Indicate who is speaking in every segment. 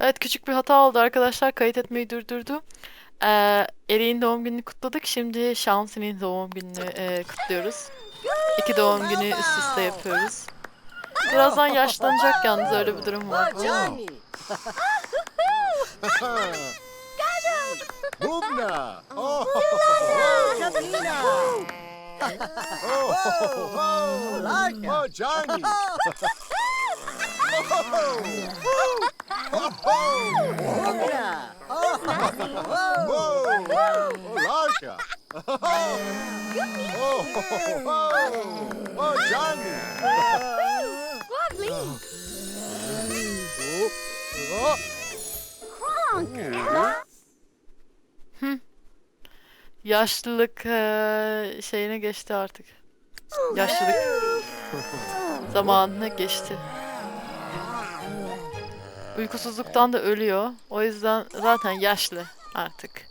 Speaker 1: Evet küçük bir hata oldu arkadaşlar. Kayıt etmeyi durdurdu. Ee, Eri'nin doğum gününü kutladık. Şimdi Şansi'nin doğum gününü e, kutluyoruz. İki doğum günü üst üste yapıyoruz. Birazdan yaşlanacak yalnız öyle bir durum var.
Speaker 2: Johnny.
Speaker 3: Bubna! Oh,
Speaker 2: Katrina.
Speaker 3: oh, oh, oh, Johnny!
Speaker 2: Oh,
Speaker 3: Whoa! Oh, Larka! Oh, oh, oh, oh, Johnny! Oh,
Speaker 1: Yaşlılık e, şeyine geçti artık. Yaşlılık zamanına geçti. Uykusuzluktan da ölüyor. O yüzden zaten yaşlı artık.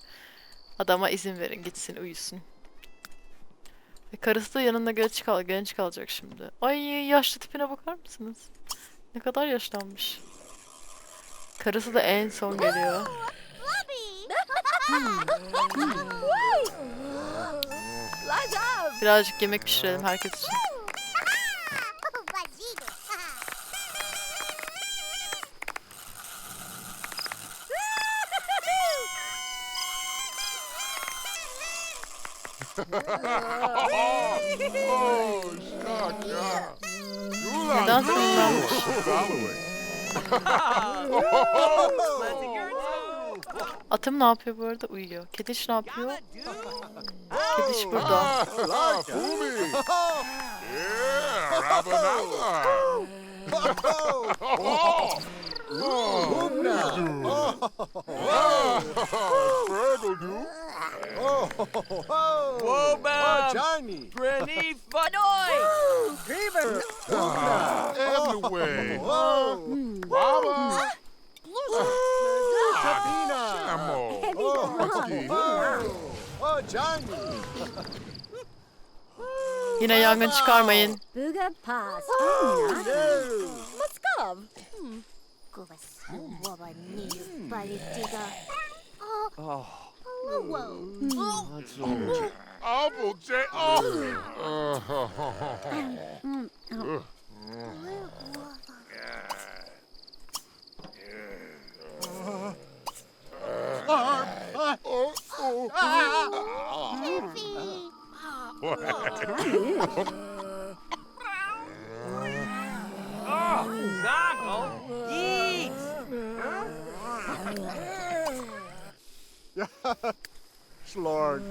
Speaker 1: Adama izin verin gitsin uyusun. E, karısı da yanında genç, kal genç kalacak şimdi. Ay yaşlı tipine bakar mısınız? Ne kadar yaşlanmış. Karısı da en son geliyor. Birazcık yemek pişirelim herkes için.
Speaker 4: Oh, shuck, yeah.
Speaker 1: Neden sinirlenmiş? Atım ne yapıyor bu arada? Uyuyor. Kediş ne yapıyor? Kediş burada.
Speaker 4: Ah, Fumi. Yeah, Rabanala.
Speaker 3: Bubna!
Speaker 4: Fergal do.
Speaker 3: Oh, oh, oh, oh, Johnny!
Speaker 2: Granny Fanoy. Creeper.
Speaker 4: Everywhere.
Speaker 3: Oh,
Speaker 4: Baba.
Speaker 3: Tapina!
Speaker 4: Ammo.
Speaker 3: Oh, oh, Johnny!
Speaker 1: Yine yangın çıkarmayın.
Speaker 5: Buga Pass.
Speaker 3: No!
Speaker 5: Moskov.
Speaker 4: Apple J. Oh.
Speaker 2: 아 목재. 아.
Speaker 3: Lord.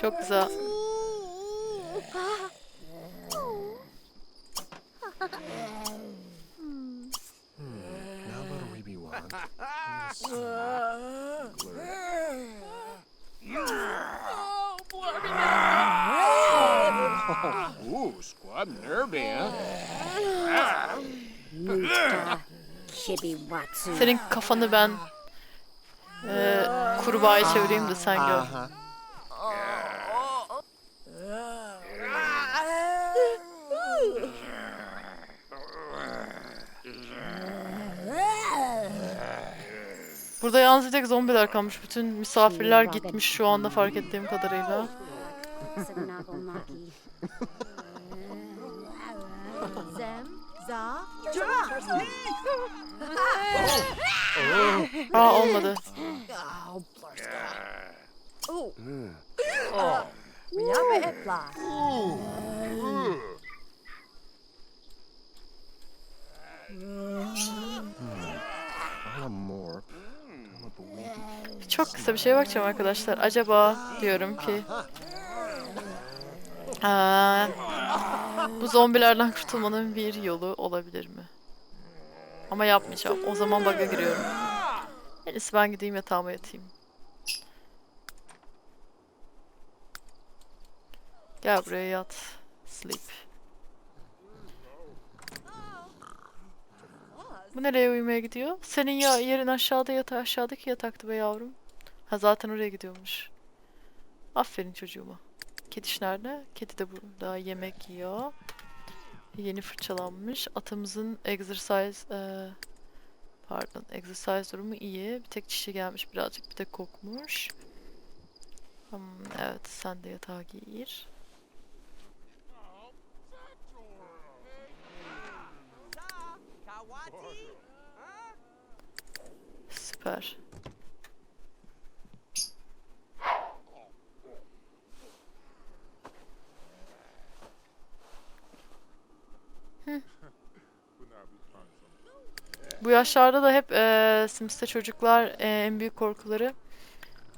Speaker 1: Çok güzel. Hmm. Hmm.
Speaker 3: Now what do we be want? Ooh?
Speaker 5: Chibi Watsu.
Speaker 1: Senin kafanı ben e, kurbağaya çevireyim de sen gör.
Speaker 3: Uh-huh.
Speaker 1: Burada yalnız tek zombiler kalmış. Bütün misafirler gitmiş şu anda fark ettiğim kadarıyla.
Speaker 5: Nagamaki.
Speaker 6: Zem, za,
Speaker 1: Aa olmadı.
Speaker 6: Oh,
Speaker 4: Oh.
Speaker 3: I'm more.
Speaker 1: Çok kısa bir şeye bakacağım arkadaşlar. Acaba diyorum ki... Aa, bu zombilerden kurtulmanın bir yolu olabilir mi? Ama yapmayacağım. O zaman bug'a giriyorum. En iyisi ben gideyim yatağıma yatayım. Gel buraya yat. Sleep. Bu nereye uyumaya gidiyor? Senin ya yerin aşağıda yata aşağıdaki yataktı be yavrum. Ha zaten oraya gidiyormuş. Aferin çocuğuma. Kediş nerede? Kedi de burada yemek yiyor. Yeni fırçalanmış. Atımızın exercise eee, pardon exercise durumu iyi. Bir tek çişi gelmiş birazcık bir tek kokmuş. Hmm, evet sen de yatağa gir. Süper. Bu yaşlarda da hep eee Sims'te çocuklar eee, en büyük korkuları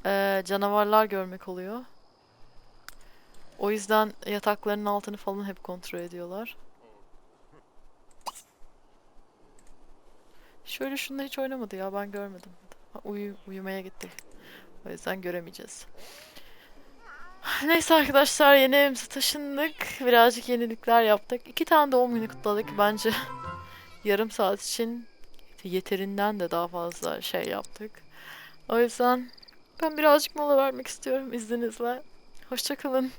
Speaker 1: eee, canavarlar görmek oluyor. O yüzden yataklarının altını falan hep kontrol ediyorlar. Şöyle şunda hiç oynamadı ya ben görmedim. Uyu, uyumaya gitti. O yüzden göremeyeceğiz. Neyse arkadaşlar yeni evimize taşındık. Birazcık yenilikler yaptık. İki tane doğum günü kutladık. Bence yarım saat için yeterinden de daha fazla şey yaptık. O yüzden ben birazcık mola vermek istiyorum izninizle. Hoşçakalın.